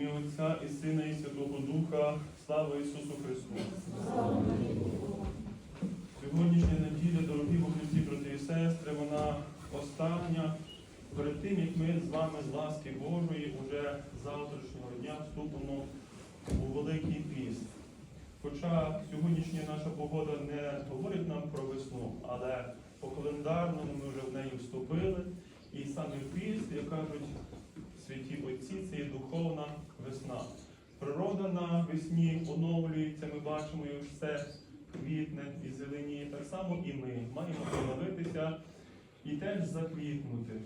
ім'я Отця і Сина, і Святого Духа, слава Ісусу Христу. Сьогоднішня неділя, дорогі во брати і сестри, вона остання. Перед тим, як ми з вами з ласки Божої уже завтрашнього дня вступимо у Великий піст. Хоча сьогоднішня наша погода не говорить нам про весну, але по календарному ми вже в неї вступили. І саме піст, як кажуть святі це є духовна весна. Природа на весні оновлюється, ми бачимо, як все квітне і зеленіє. Так само і ми маємо оновитися і теж заквітнути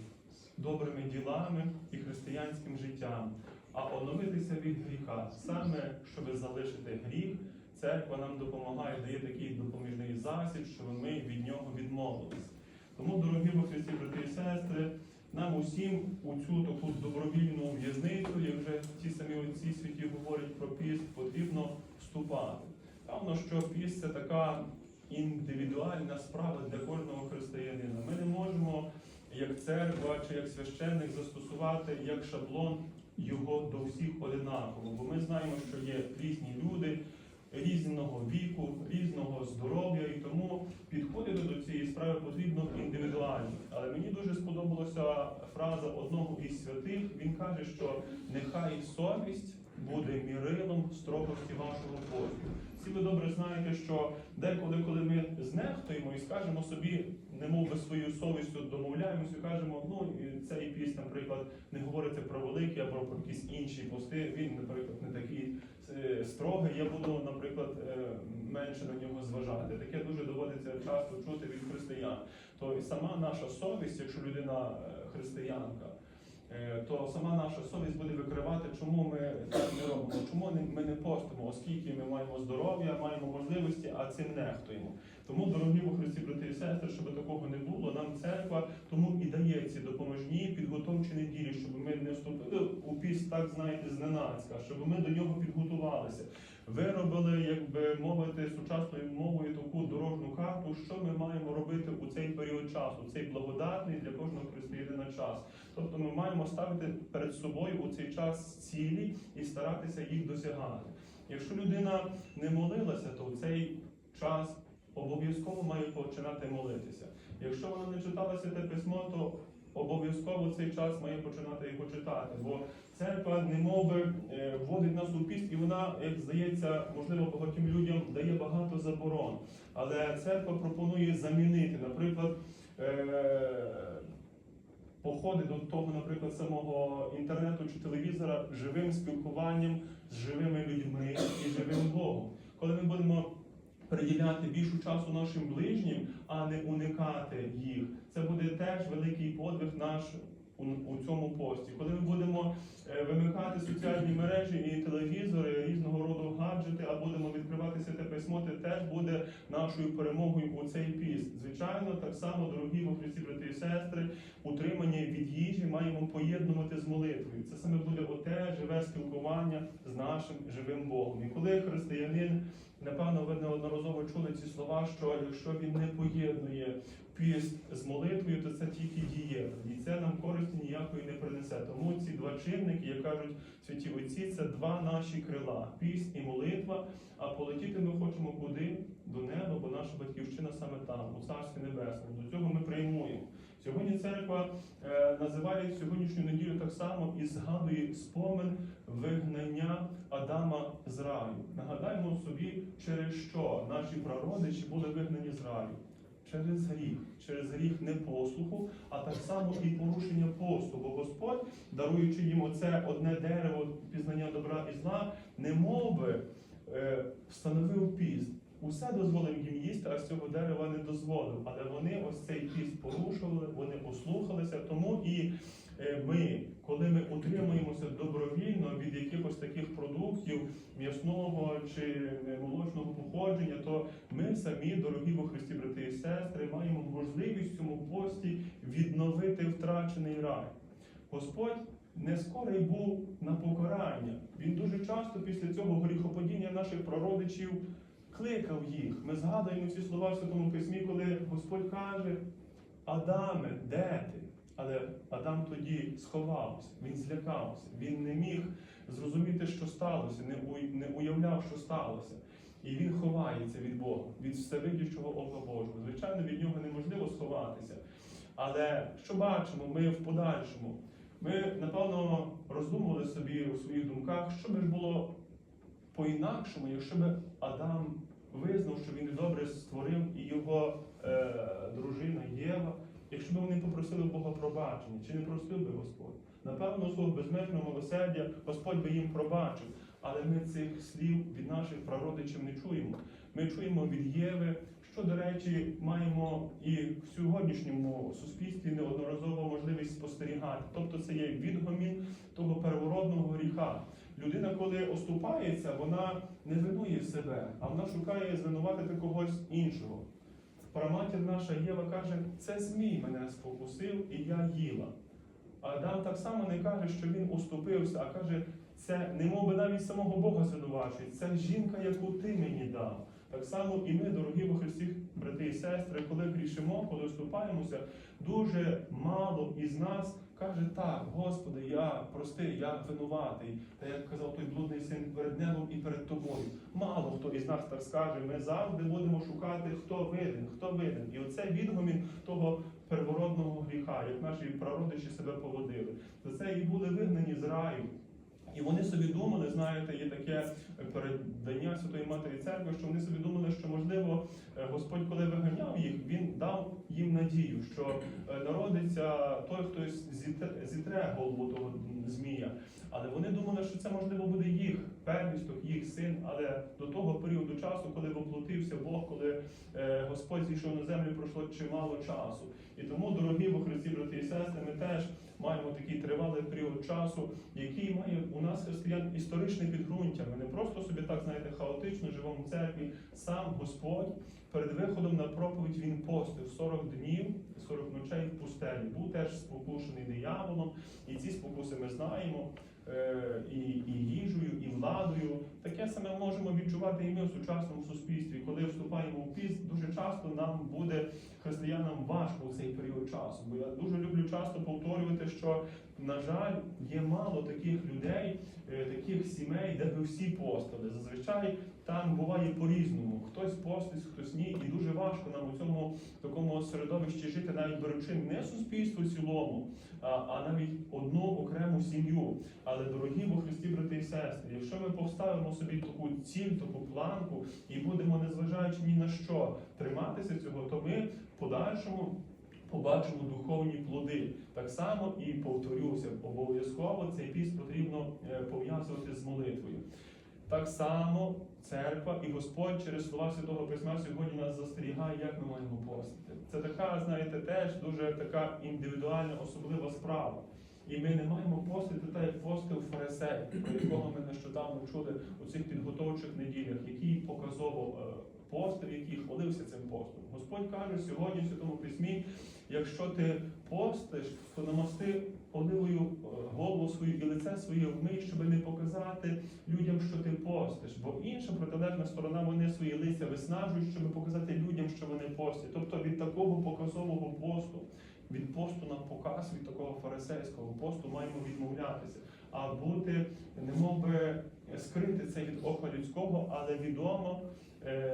добрими ділами і християнським життям, а оновитися від гріха. Саме щоб залишити гріх, церква нам допомагає, дає такий допоміжний засіб, щоб ми від нього відмовились. Тому, дорогі во брати і сестри, нам усім у цю таку добровільну в'язницю, як вже ті самі отці святі говорять про піст, потрібно вступати. Певно, що піст це така індивідуальна справа для кожного християнина. Ми не можемо, як церква чи як священник, застосувати як шаблон його до всіх одинаково. Бо ми знаємо, що є різні люди різного віку, різного здоров'я, і тому підходити до цієї справи потрібно індивідуально. Сподобалася фраза одного із святих. Він каже, що нехай совість буде мірилом строгості вашого посту. Всі ви добре знаєте, що деколи, коли ми знехтуємо і скажемо собі, немов би своєю совістю домовляємося, кажемо, ну цей піс, наприклад, не говориться про великі або про якісь інші пости. Він, наприклад, не такий е, строгий. Я буду, наприклад, е, менше на нього зважати. Таке дуже доводиться часто чути від християн. То і сама наша совість, якщо людина е, християнка. Е, То сама наша совість буде викривати, чому ми так не робимо, чому ми не постимо, оскільки ми маємо здоров'я, маємо можливості, а цим нехтуємо. Тому, дорогі у Христі, брати і сестри, щоб такого не було, нам церква тому і дає ці допоможні підготовчі неділі, щоб ми не вступили у піст, так знаєте, зненацька, щоб ми до нього підготувалися. Виробили, як би мовити, сучасною мовою таку дорожню карту, що ми маємо робити у цей період часу, цей благодатний для кожного християнина час. Тобто ми маємо ставити перед собою у цей час цілі і старатися їх досягати. Якщо людина не молилася, то в цей час обов'язково має починати молитися. Якщо вона не читала святе письмо, то обов'язково цей час має починати його читати. Бо церква немови е, вводить нас у піст, і вона, як здається, можливо, багатьом людям дає багато заборон. Але церква пропонує замінити, наприклад. е, Походи до того, наприклад, самого інтернету чи телевізора живим спілкуванням з живими людьми і живим Богом. Коли ми будемо приділяти більшу часу нашим ближнім, а не уникати їх, це буде теж великий подвиг наш у, цьому пості. Коли ми будемо е, вимикати соціальні мережі і телевізори, різного роду а будемо відкривати святе письмо, це теж буде нашою перемогою у цей піст. Звичайно, так само, дорогі во брати і сестри, утримання від їжі маємо поєднувати з молитвою. Це саме буде оте живе спілкування з нашим живим Богом. І коли християнин, напевно, ви неодноразово чули ці слова, що якщо він не поєднує піст з молитвою, то це тільки дієта. І це нам користі ніякої не принесе. Тому ці два чинники, як кажуть святі отці, це два наші крила піст і молитва. А полетіти ми хочемо куди? До неба, бо наша батьківщина саме там, у Царстві Небесному. До цього ми приймуємо. Сьогодні церква е, називає сьогоднішню неділю так само і згадує спомин вигнання Адама з раю. Нагадаємо собі, через що наші прародичі були вигнані з раю. Через гріх, через гріх непослуху, а так само і порушення посту. Бо Господь, даруючи їм оце одне дерево пізнання добра і зла, не би е, встановив піст. Усе дозволив їм їсти, а з цього дерева не дозволив. Але вони ось цей піст порушували, вони послухалися. Тому і ми, коли ми утримуємося добровільно від якихось таких продуктів м'ясного чи е, молочного походження, то ми самі, дорогі во Христі, брати і сестри, маємо можливість в цьому пості відновити втрачений рай. Господь не скорий був на покарання. Він дуже часто після цього гріхопадіння наших прародичів кликав їх. Ми згадуємо ці слова в Святому Письмі, коли Господь каже: Адаме, де ти? Але Адам тоді сховався, він злякався, він не міг зрозуміти. що сталося, не, уявляв, що сталося. І він ховається від Бога, від всевидячого Ока Божого. Звичайно, від нього неможливо сховатися. Але що бачимо, ми в подальшому. Ми, напевно, роздумували собі у своїх думках, що би ж було по-інакшому, якщо б Адам визнав, що він добре створив і його е, дружина Єва, якщо б вони попросили Бога пробачення, чи не простив би Господь? Напевно, свого безмежного милосердя Господь би їм пробачив. Але ми цих слів від наших прародичів не чуємо. Ми чуємо від Єви, що, до речі, маємо і в сьогоднішньому суспільстві неодноразово можливість спостерігати. Тобто це є відгомін того первородного гріха. Людина, коли оступається, вона не винує себе, а вона шукає звинуватити когось іншого. Праматір наша Єва каже, це змій мене спокусив, і я їла. Адам так само не каже, що він уступився, а каже, це не мов би навіть самого Бога звинувачує, це жінка, яку ти мені дав. Так само і ми, дорогі во Христі, брати і сестри, коли грішимо, коли вступаємося, дуже мало із нас каже так, Господи, я простий, я винуватий. Та як казав той блудний син перед небом і перед тобою. Мало хто із нас так скаже. Ми завжди будемо шукати, хто винен, хто винен. І оце відгомін того первородного гріха, як наші прародичі себе поводили. За це і були вигнані з раю. І вони собі думали, знаєте, є таке передання Святої Матері Церкви, що вони собі думали, що можливо е, Господь, коли виганяв їх, він дав їм надію, що е, народиться той, хто зітре- зітре голову того змія. Але вони думали, що це можливо буде їх первісток, їх син. Але до того періоду часу, коли воплотився Бог, коли е, Господь зійшов на землю, пройшло чимало часу. І тому, дорогі во Христі, брати і сестри, ми теж маємо такий тривалий період часу, який має у нас християн історичне підґрунтя. Ми не просто собі так знаєте хаотично живемо в церкві. Сам Господь перед виходом на проповідь він постив 40 днів, 40 ночей в пустелі. Був теж спокушений дияволом, і ці спокуси ми знаємо. е, І, і їжею, і владою. Таке саме можемо відчувати і ми в сучасному суспільстві. Коли вступаємо в піст, дуже часто нам буде християнам важко у цей період часу. Бо я дуже люблю часто повторювати, що на жаль, є мало таких людей, е, таких сімей, де би всі постили. Зазвичай там буває по-різному. Хтось постить, хтось ні, і дуже важко нам у цьому такому середовищі жити, навіть беручи не суспільство в цілому, а, а навіть одну окрему сім'ю. Але дорогі во Христі, брати і сестри, якщо ми поставимо собі таку ціль, таку планку і будемо, незважаючи ні на що, триматися цього, то ми в подальшому побачимо духовні плоди. Так само і повторюся, обов'язково цей піст потрібно е, пов'язувати з молитвою. Так само церква і Господь через слова Святого Письма сьогодні нас застерігає, як ми маємо постити. Це така, знаєте, теж дуже така індивідуальна, особлива справа. І ми не маємо постити так, як постив фарисей, про якого ми нещодавно чули у цих підготовчих неділях, який показово е, постив, який хвалився цим постом. Господь каже сьогодні в Святому Письмі, якщо ти постиш, то намасти оливою е, голову свою і лице своє вмий, щоб не показати людям, що ти постиш. Бо інша протилежна сторона, вони свої лиця виснажують, щоб показати людям, що вони постять. Тобто від такого показового посту, від посту на показ, від такого фарисейського посту маємо відмовлятися, а бути, немов би скрити це від ока людського, але відомо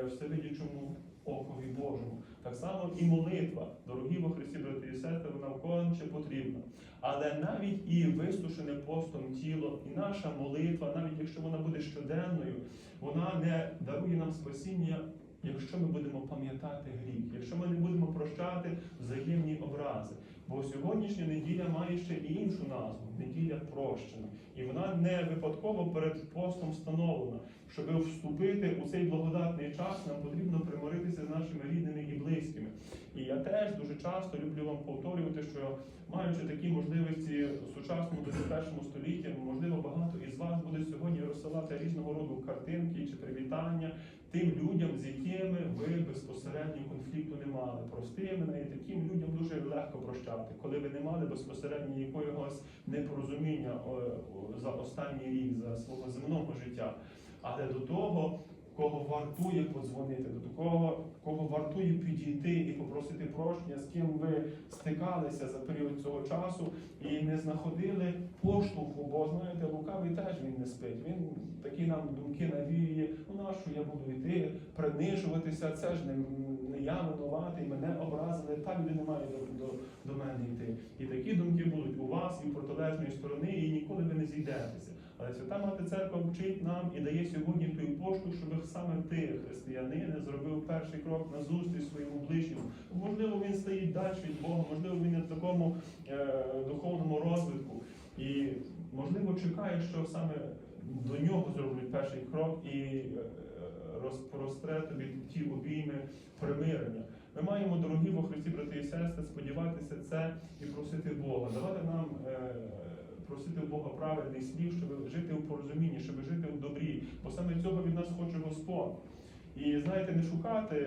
всевидячому окові Божому. Так само і молитва, дорогі во Христі, брати і сестри, вона вконче потрібна. Але навіть і висушене постом тіло, і наша молитва, навіть якщо вона буде щоденною, вона не дарує нам спасіння, якщо ми будемо пам'ятати гріх, якщо ми не будемо прощати взаємні образи. Бо сьогоднішня неділя має ще і іншу назву неділя прощена. І вона не випадково перед постом встановлена. Щоб вступити у цей благодатний час, нам потрібно примиритися з нашими рідними і близькими. І я теж дуже часто люблю вам повторювати, що маючи такі можливості в сучасному 21 столітті, можливо, багато із вас буде сьогодні розсилати різного роду картинки чи привітання тим людям, з якими ви безпосередньо конфлікту не мали. Простими і таким людям дуже легко прощати, коли ви не мали безпосередньо якогось непорозуміння о, о, за останній рік, за свого земного життя. Але до того, кого вартує подзвонити, до кого, кого вартує підійти і попросити прощення, з ким ви стикалися за період цього часу і не знаходили поштовху, бо знаєте, лукавий теж він не спить. Він такі нам думки навіює, ну на що я буду йти, принижуватися, це ж не я винуватий, мене образили, та люди не має до, до, до мене йти. І такі думки будуть у вас і протилежної сторони, і ніколи ви не зійдетеся. Але Свята Мати Церква вчить нам і дає сьогодні той поштовх, щоб саме ти, християнин, зробив перший крок на зустріч своєму ближньому. Можливо, він стоїть далі від Бога, можливо, він не в такому е, духовному розвитку. І можливо чекає, що саме до нього зроблять перший крок і е, розпростре тобі ті обійми примирення. Ми маємо, дорогі во Христі, брати і сестри, сподіватися це і просити Бога. Давати нам е, просити Бога правильних слів, щоб жити у порозумінні, щоб жити у добрі. Бо саме цього від нас хоче Господь. І знаєте, не шукати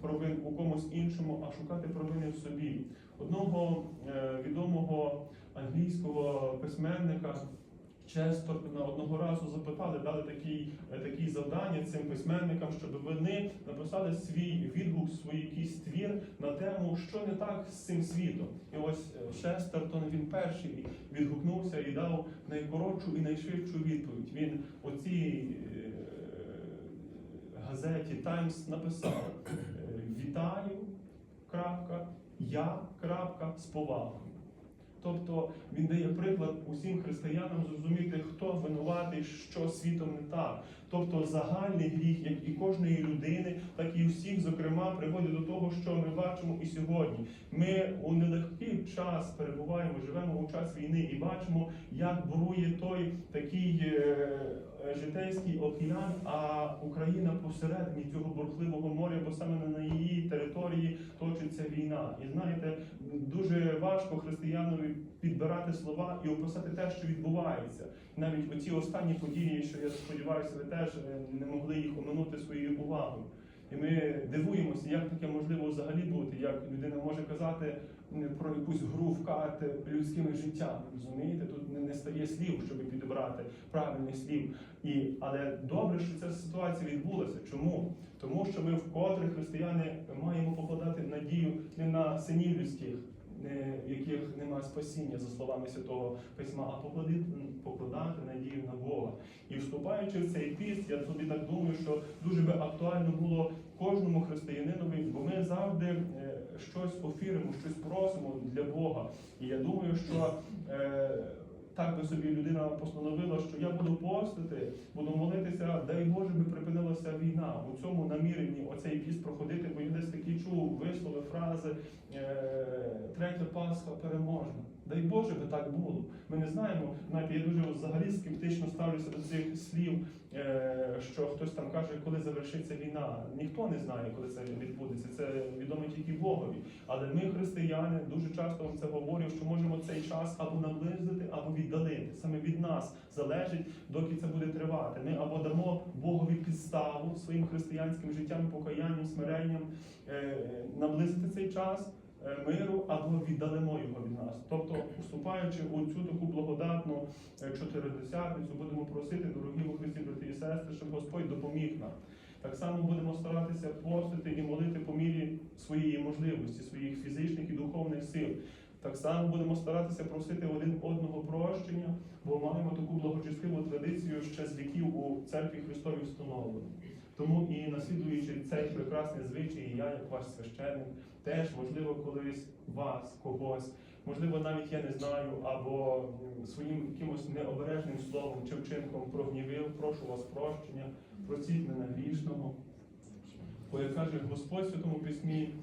провин у комусь іншому, а шукати провини в собі. Одного е, відомого англійського письменника Честертона одного разу запитали, дали такі, е, такі завдання цим письменникам, щоб вони написали свій відгук, свій якийсь твір на тему, що не так з цим світом. І ось е, Честертон він перший відгукнувся і дав найкоротшу і найшвидшу відповідь. Він оцій е, газеті Таймс написав Вітаю. Крапка, я крапка з повагою. Тобто він дає приклад усім християнам зрозуміти, хто винуватий, що світом не так. Тобто загальний гріх, як і кожної людини, так і усіх, зокрема, приводить до того, що ми бачимо і сьогодні. Ми у нелегкий час перебуваємо, живемо у час війни і бачимо, як бурує той такий е, житейський океан, а Україна посередині цього бурхливого моря, бо саме на її території точиться війна. І знаєте, дуже важко християнові підбирати слова і описати те, що відбувається. Навіть оці останні події, що я сподіваюся, ви теж е, не могли їх оминути своєю увагою. І ми дивуємося, як таке можливо взагалі бути, як людина може казати про якусь гру в карти людськими життями. Розумієте, тут не, не стає слів, щоб підібрати правильних слів. І, але добре, що ця ситуація відбулася. Чому? Тому що ми вкотре християни маємо покладати надію не на синів людських, в яких немає спасіння, за словами Святого Письма, а покладати надію на Бога. І вступаючи в цей піст, я собі так думаю, що дуже би актуально було кожному християнинові, бо ми завжди е, щось офіримо, щось просимо для Бога. І я думаю, що е, так би собі людина постановила, що я буду постити, буду молитися, дай Боже би припинилася війна. У цьому наміренні оцей піст проходити, бо я десь такі чув вислови, фрази е, третя Пасха переможна. Дай Боже би так було. Ми не знаємо. Знаєте, я дуже взагалі скептично ставлюся до цих слів, е, що хтось там каже, коли завершиться війна. Ніхто не знає, коли це відбудеться. Це відомо тільки Богові. Але ми, християни, дуже часто вам це говорю, що можемо цей час або наблизити, або віддалити. Саме від нас залежить, доки це буде тривати. Ми або дамо Богові підставу своїм християнським життям, покаянням, смиренням е, наблизити цей час. Е, Миру або віддалимо його від нас, тобто, вступаючи у цю таку благодатну е, чотиридесятницю, будемо просити, дорогі у Христі, брати і сестри, щоб Господь допоміг нам. Так само будемо старатися постити і молити по мірі своєї можливості, своїх фізичних і духовних сил. Так само будемо старатися просити один одного прощення, бо маємо таку благочестиву традицію ще з віків у церкві Христовій встановлену. Тому і наслідуючи цей прекрасний звичай, я, як ваш священник, теж можливо колись вас, когось, можливо, навіть я не знаю, або своїм якимось необережним словом чи вчинком прогнівив, прошу вас прощення, простіть мене грішного. Бо як каже Господь в Святому Письмі,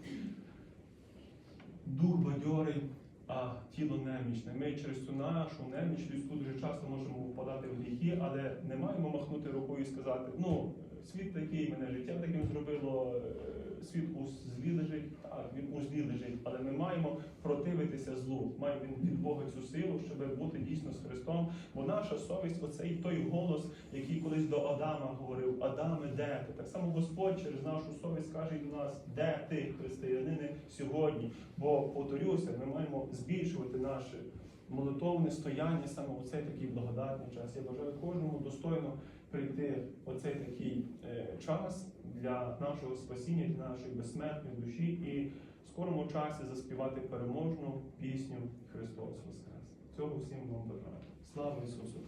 дух бадьорий, а тіло немічне. Ми через цю нашу неміч людську дуже часто можемо впадати в гріхи, але не маємо махнути рукою і сказати, ну, світ такий, мене життя таким зробило, е, світ у злі лежить, так, він у злі лежить, але ми маємо противитися злу, маємо від Бога цю силу, щоб бути дійсно з Христом. Бо наша совість, оцей той голос, який колись до Адама говорив: Адаме, де ти? Так само Господь через нашу совість каже до нас, де ти, християнини, сьогодні. Бо повторюся, ми маємо збільшувати наше молитовне стояння саме у цей такий благодатний час. Я бажаю кожному достойно прийти оцей такий е, час для нашого спасіння, для нашої безсмертної душі і в скорому часі заспівати переможну пісню Христос Воскрес. Цього всім вам бажаю. Слава Ісусу!